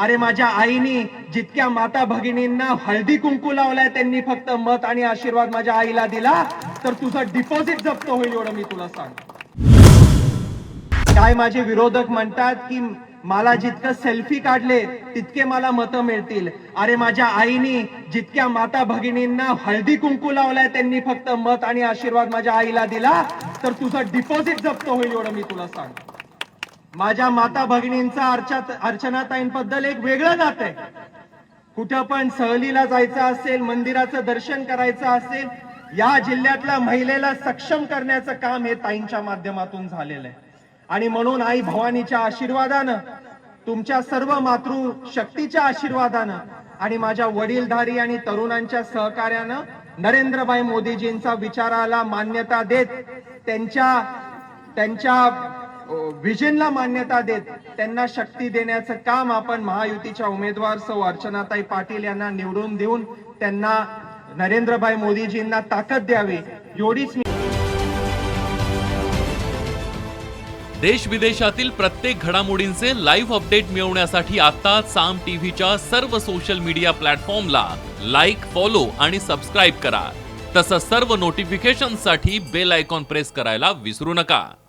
अरे माझ्या आईनी जितक्या माता भगिनींना हळदी कुंकू लावलाय त्यांनी फक्त मत आणि आशीर्वाद माझ्या आईला दिला. तर तुझं डिपॉझिट जप्त होईल एवढं मी तुला सांग काय माझे विरोधक म्हणतात की मला जितकं सेल्फी काढले तितके मला मतं मिळतील. अरे माझ्या आईनी जितक्या माता भगिनींना हळदी कुंकू लावलाय त्यांनी फक्त मत आणि आशीर्वाद माझ्या आईला दिला. तर तुझं डिपॉझिट जप्त होईल एवढं मी तुला सांग माझ्या माता भगिनींचा अर्चा अर्चनाताईंबद्दल एक वेगळं नातं आहे. कुठं पण सहलीला जायचं असेल मंदिराचं दर्शन करायचं असेल या जिल्ह्यातल्या महिलेला सक्षम करण्याचं काम हे ताईंच्या माध्यमातून झालेलं आहे. आणि म्हणून आई भवानीच्या आशीर्वादानं तुमच्या सर्व मातृ शक्तीच्या आशीर्वादानं आणि माझ्या वडीलधारी आणि तरुणांच्या सहकार्यानं नरेंद्रभाई मोदीजींचा विचाराला मान्यता देत त्यांच्या त्यांच्या विजनला मान्यता देत त्यांना शक्ती देण्याचं काम आपण महायुतीच्या उमेदवार सौ अर्चनाताई पाटील यांना निवडून देऊन त्यांना नरेंद्रभाई मोदीजींना ताकद द्यावी एवढीच मी देश विदेशातील प्रत्येक घडामोडींचे लाईव्ह अपडेट मिळवण्यासाठी आता साम टीव्हीच्या सर्व सोशल मीडिया प्लॅटफॉर्मला लाईक फॉलो आणि सबस्क्राईब करा. तसंच सर्व नोटिफिकेशनसाठी बेल आयकॉन प्रेस करायला विसरू नका.